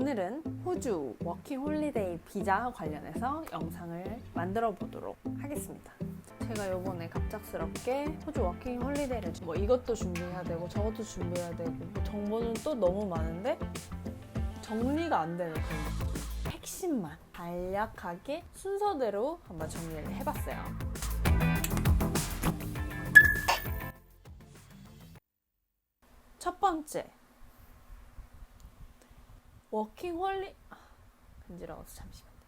오늘은 호주 워킹 홀리데이 비자 관련해서 영상을 만들어 보도록 하겠습니다. 제가 요번에 갑작스럽게 호주 워킹 홀리데이를 뭐 이것도 준비해야 되고 저것도 준비해야 되고 뭐 정보는 또 너무 많은데 정리가 안 되는 그런 느낌. 핵심만 간략하게 순서대로 한번 정리를 해봤어요. 첫 번째 워킹 홀리 아, 간지러워서 잠시만요.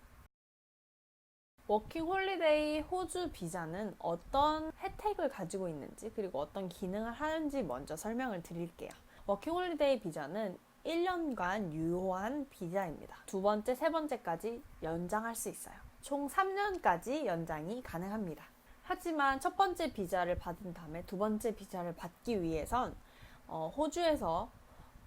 워킹 홀리데이 호주 비자는 어떤 혜택을 가지고 있는지 그리고 어떤 기능을 하는지 먼저 설명을 드릴게요. 워킹 홀리데이 비자는 1년간 유효한 비자입니다. 두 번째, 세 번째까지 연장할 수 있어요. 총 3년까지 연장이 가능합니다. 하지만 첫 번째 비자를 받은 다음에 두 번째 비자를 받기 위해선 어, 호주에서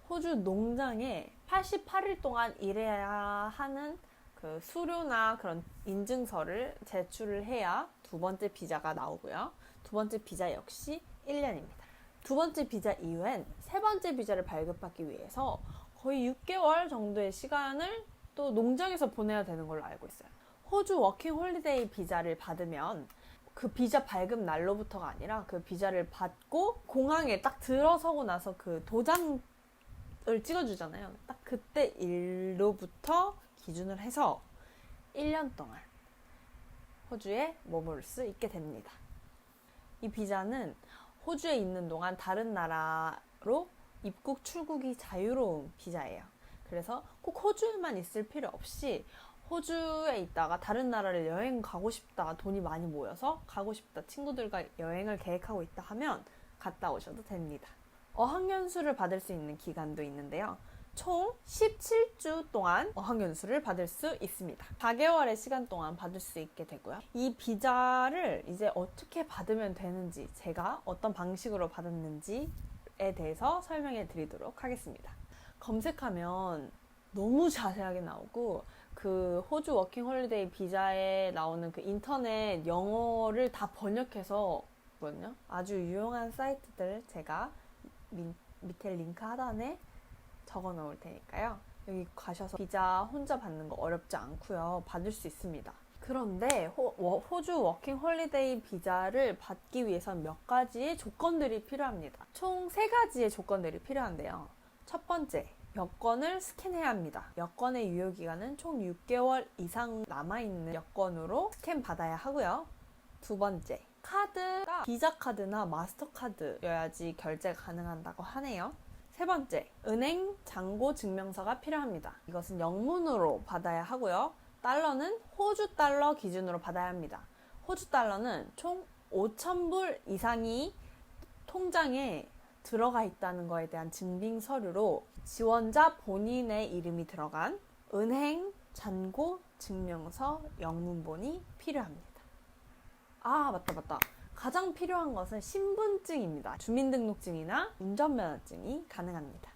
호주 농장에 88일 동안 일해야 하는 그 수료나 그런 인증서를 제출을 해야 두 번째 비자가 나오고요. 두 번째 비자 역시 1년입니다. 두 번째 비자 이후엔 세 번째 비자를 발급받기 위해서 거의 6개월 정도의 시간을 또 농장에서 보내야 되는 걸로 알고 있어요. 호주 워킹 홀리데이 비자를 받으면 그 비자 발급 날로부터가 아니라 그 비자를 받고 공항에 딱 들어서고 나서 그 도장 을 찍어주잖아요. 딱 그때 일로부터 기준을 해서 1년 동안 호주에 머무를 수 있게 됩니다. 이 비자는 호주에 있는 동안 다른 나라로 입국 출국이 자유로운 비자예요. 그래서 꼭 호주에만 있을 필요 없이 호주에 있다가 다른 나라를 여행 가고 싶다, 돈이 많이 모여서 가고 싶다, 친구들과 여행을 계획하고 있다 하면 갔다 오셔도 됩니다. 어학연수를 받을 수 있는 기간도 있는데요. 총 17주 동안 어학연수를 받을 수 있습니다. 4개월의 시간 동안 받을 수 있게 되고요. 이 비자를 이제 어떻게 받으면 되는지, 제가 어떤 방식으로 받았는지에 대해서 설명해 드리도록 하겠습니다. 검색하면 너무 자세하게 나오고, 그 호주 워킹 홀리데이 비자에 나오는 그 인터넷 영어를 다 번역해서 거든요. 아주 유용한 사이트들 제가 민, 밑에 링크 하단에 적어 놓을 테니까요. 여기 가셔서 비자 혼자 받는 거 어렵지 않고요. 받을 수 있습니다. 그런데 호, 워, 호주 워킹 홀리데이 비자를 받기 위해선 몇 가지의 조건들이 필요합니다. 총 세 가지의 조건들이 필요한데요. 첫 번째, 여권을 스캔해야 합니다. 여권의 유효 기간은 총 6개월 이상 남아있는 여권으로 스캔 받아야 하고요. 두 번째, 카드가 비자 카드나 마스터 카드여야지 결제가 가능한다고 하네요. 세 번째, 은행 잔고 증명서가 필요합니다. 이것은 영문으로 받아야 하고요. 달러는 호주 달러 기준으로 받아야 합니다. 호주 달러는 총 5,000불 이상이 통장에 들어가 있다는 것에 대한 증빙 서류로 지원자 본인의 이름이 들어간 은행 잔고 증명서 영문본이 필요합니다. 아, 맞다, 맞다. 가장 필요한 것은 신분증입니다. 주민등록증이나 운전면허증이 가능합니다.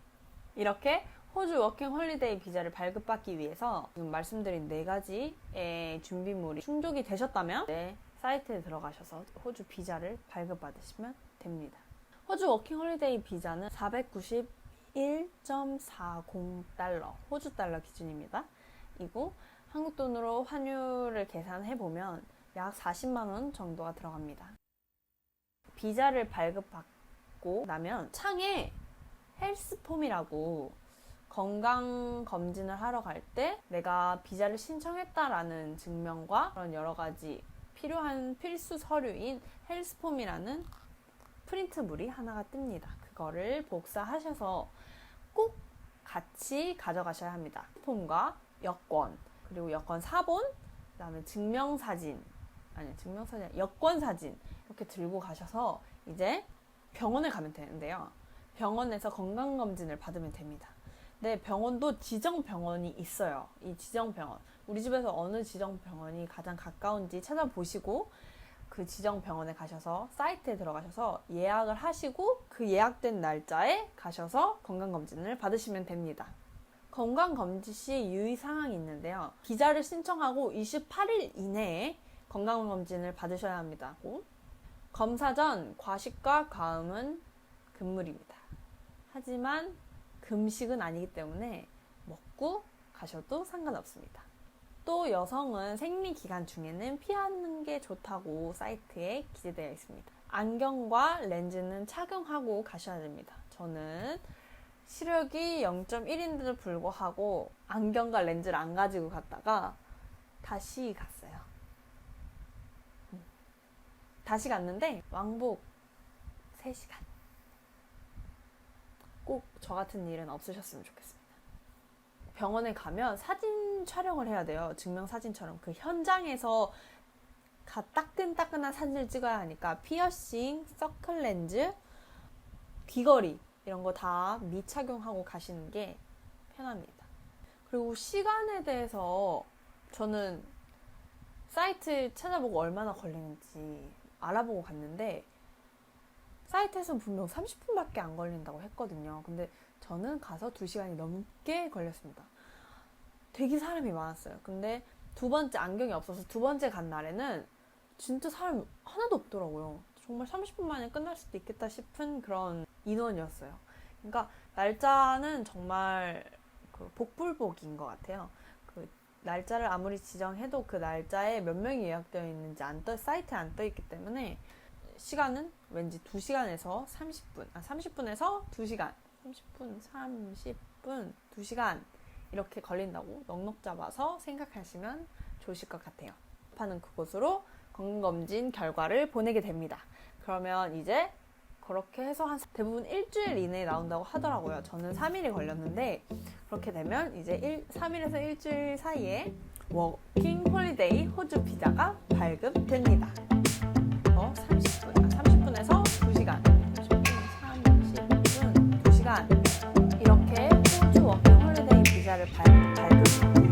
이렇게 호주 워킹 홀리데이 비자를 발급받기 위해서 지금 말씀드린 네 가지의 준비물이 충족이 되셨다면 네, 사이트에 들어가셔서 호주 비자를 발급받으시면 됩니다. 호주 워킹 홀리데이 비자는 491.40달러, 호주 달러 기준입니다. 이고 한국 돈으로 환율을 계산해 보면 약 40만 원 정도가 들어갑니다. 비자를 발급받고 나면 창에 헬스폼이라고 건강 검진을 하러 갈 때 내가 비자를 신청했다라는 증명과 그런 여러 가지 필요한 필수 서류인 헬스폼이라는 프린트물이 하나가 뜹니다. 그거를 복사하셔서 꼭 같이 가져가셔야 합니다. 폼과 여권, 그리고 여권 사본, 그다음에 증명사진, 아니 증명사진, 여권 사진 이렇게 들고 가셔서 이제 병원에 가면 되는데요. 병원에서 건강검진을 받으면 됩니다. 네, 병원도 지정 병원이 있어요. 이 지정 병원. 우리 집에서 어느 지정 병원이 가장 가까운지 찾아보시고 그 지정 병원에 가셔서 사이트에 들어가셔서 예약을 하시고 그 예약된 날짜에 가셔서 건강검진을 받으시면 됩니다. 건강검진 시 유의사항이 있는데요. 비자를 신청하고 28일 이내에 건강검진을 받으셔야 합니다. 검사 전 과식과 과음은 금물입니다. 하지만 금식은 아니기 때문에 먹고 가셔도 상관없습니다. 또 여성은 생리 기간 중에는 피하는 게 좋다고 사이트에 기재되어 있습니다. 안경과 렌즈는 착용하고 가셔야 됩니다. 저는 시력이 0.1인데도 불구하고 안경과 렌즈를 안 가지고 갔다가 다시 갔어요. 음. 다시 갔는데 왕복 3시간. 꼭 저 같은 일은 없으셨으면 좋겠습니다. 병원에 가면 사진 촬영을 해야 돼요. 증명사진처럼. 그 현장에서 가 따끈따끈한 사진을 찍어야 하니까 피어싱, 서클 렌즈, 귀걸이 이런 거 다 미착용하고 가시는 게 편합니다. 그리고 시간에 대해서 저는 사이트 찾아보고 얼마나 걸리는지 알아보고 갔는데 사이트에서는 분명 30분밖에 안 걸린다고 했거든요. 근데 저는 가서 2시간이 넘게 걸렸습니다. 되게 사람이 많았어요. 근데 두 번째 안경이 없어서 두 번째 간 날에는 진짜 사람 하나도 없더라고요. 정말 30분 만에 끝날 수도 있겠다 싶은 그런 인원이었어요. 그러니까 날짜는 정말 그 복불복인 것 같아요. 그 날짜를 아무리 지정해도 그 날짜에 몇 명이 예약되어 있는지 안 떠, 사이트에 안 떠 있기 때문에 시간은 왠지 2시간에서 30분, 아 30분에서 2시간, 30분, 30분, 2시간 이렇게 걸린다고 넉넉 잡아서 생각하시면 좋으실 것 같아요. 파는 그곳으로 건강검진 결과를 보내게 됩니다. 그러면 이제 그렇게 해서 한 대부분 일주일 이내에 나온다고 하더라고요. 저는 3일이 걸렸는데 그렇게 되면 이제 1, 3일에서 일주일 사이에 워킹 홀리데이 호주 비자가 발급됩니다. 어, 30분, 아, 30분에서 2시간, 30분, 30분, 2시간 이렇게 호주 워킹 홀리데이 비자를 발, 발급